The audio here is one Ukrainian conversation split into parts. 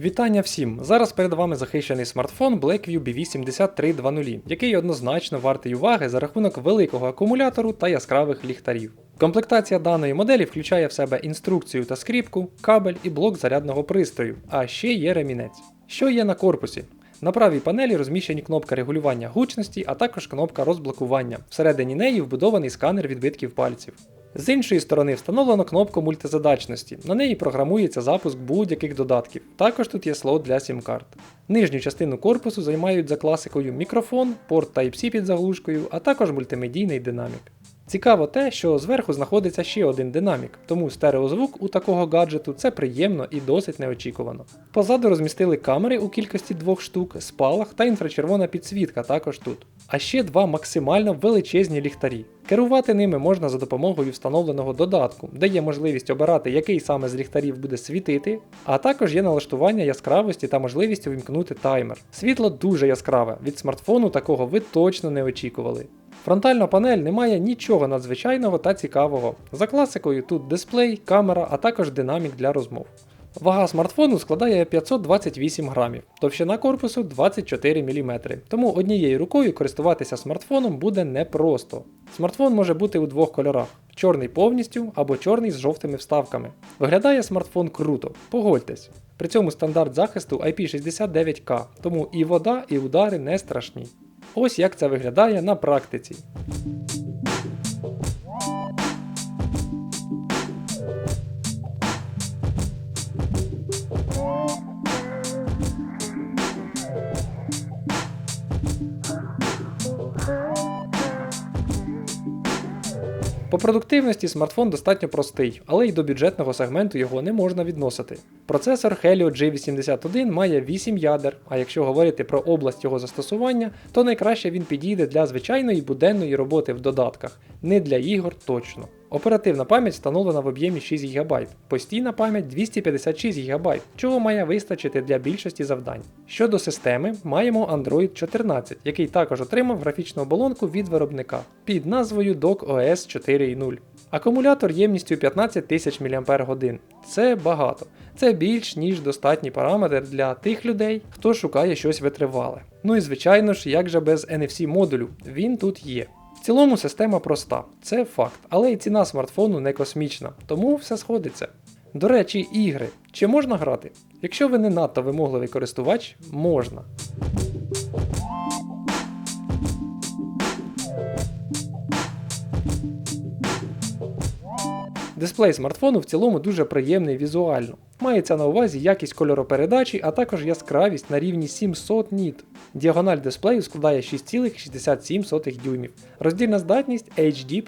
Вітання всім! Зараз перед вами захищений смартфон Blackview B8320, який однозначно вартий уваги за рахунок великого акумулятору та яскравих ліхтарів. Комплектація даної моделі включає в себе інструкцію та скріпку, кабель і блок зарядного пристрою, а ще є ремінець. Що є на корпусі? На правій панелі розміщені кнопка регулювання гучності, а також кнопка розблокування. Всередині неї вбудований сканер відбитків пальців. З іншої сторони встановлено кнопку мультизадачності. На неї програмується запуск будь-яких додатків. Також тут є слот для сім-карт. Нижню частину корпусу займають за класикою мікрофон, порт Type-C під заглушкою, а також мультимедійний динамік. Цікаво те, що зверху знаходиться ще один динамік, тому стереозвук у такого гаджету це приємно і досить неочікувано. Позаду розмістили камери у кількості двох штук, спалах та інфрачервона підсвітка також тут. А ще два максимально величезні ліхтарі. Керувати ними можна за допомогою встановленого додатку, де є можливість обирати, який саме з ліхтарів буде світити, а також є налаштування яскравості та можливість увімкнути таймер. Світло дуже яскраве, від смартфону такого ви точно не очікували. Фронтальна панель не має нічого надзвичайного та цікавого. За класикою тут дисплей, камера, а також динамік для розмов. Вага смартфону складає 528 грамів, товщина корпусу 24 мм, тому однією рукою користуватися смартфоном буде непросто. Смартфон може бути у двох кольорах: чорний повністю або чорний з жовтими вставками. Виглядає смартфон круто, погодьтесь. При цьому стандарт захисту IP69K, тому і вода, і удари не страшні. Ось як це виглядає на практиці. По продуктивності смартфон достатньо простий, але й до бюджетного сегменту його не можна відносити. Процесор Helio G81 має 8 ядер, а якщо говорити про область його застосування, то найкраще він підійде для звичайної буденної роботи в додатках, не для ігор точно. Оперативна пам'ять встановлена в об'ємі 6 ГБ, постійна пам'ять 256 ГБ, чого має вистачити для більшості завдань. Щодо системи, маємо Android 14, який також отримав графічну оболонку від виробника під назвою Dock OS 4.0. Акумулятор ємністю 15 тисяч мАч. Це багато. Це більш ніж достатній параметр для тих людей, хто шукає щось витривале. Ну і звичайно ж, як же без NFC модулю, він тут є. В цілому система проста, це факт, але і ціна смартфону не космічна, тому все сходиться. До речі, ігри. Чи можна грати? Якщо ви не надто вимогливий користувач, можна. Дисплей смартфону в цілому дуже приємний візуально. Мається на увазі якість кольоропередачі, а також яскравість на рівні 700 ніт. Діагональ дисплею складає 6,67 дюймів. Роздільна здатність HD.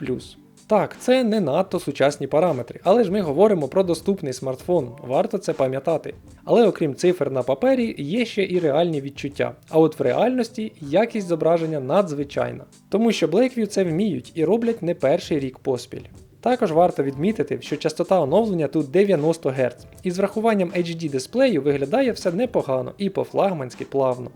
Так, це не надто сучасні параметри, але ж ми говоримо про доступний смартфон, варто це пам'ятати. Але окрім цифр на папері, є ще і реальні відчуття. А от в реальності якість зображення надзвичайна. Тому що Blackview це вміють і роблять не перший рік поспіль. Також варто відмітити, що частота оновлення тут 90 Гц, і з врахуванням HD дисплею виглядає все непогано і по-флагманськи плавно.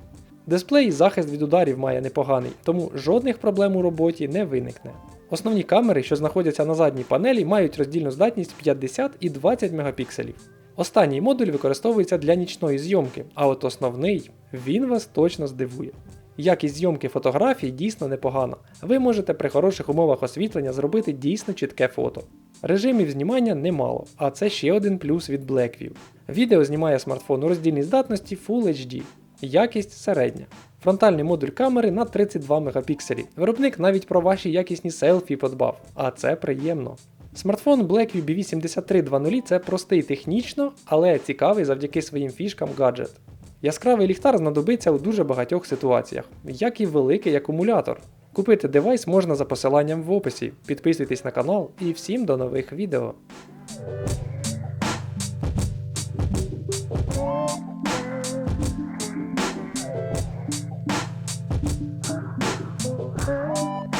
Дисплей захист від ударів має непоганий, тому жодних проблем у роботі не виникне. Основні камери, що знаходяться на задній панелі, мають роздільну здатність 50 і 20 мегапікселів. Останній модуль використовується для нічної зйомки, а от основний він вас точно здивує. Якість зйомки фотографій дійсно непогана. Ви можете при хороших умовах освітлення зробити дійсно чітке фото. Режимів знімання немало, а це ще один плюс від Blackview. Відео знімає смартфон у роздільній здатності Full HD, якість середня. Фронтальний модуль камери на 32 мегапікселі. Виробник навіть про ваші якісні селфі подбав, а це приємно. Смартфон Blackview B8320 це простий технічно, але цікавий завдяки своїм фішкам гаджет. Яскравий ліхтар знадобиться у дуже багатьох ситуаціях, як і великий акумулятор. Купити девайс можна за посиланням в описі. Підписуйтесь на канал і всім до нових відео.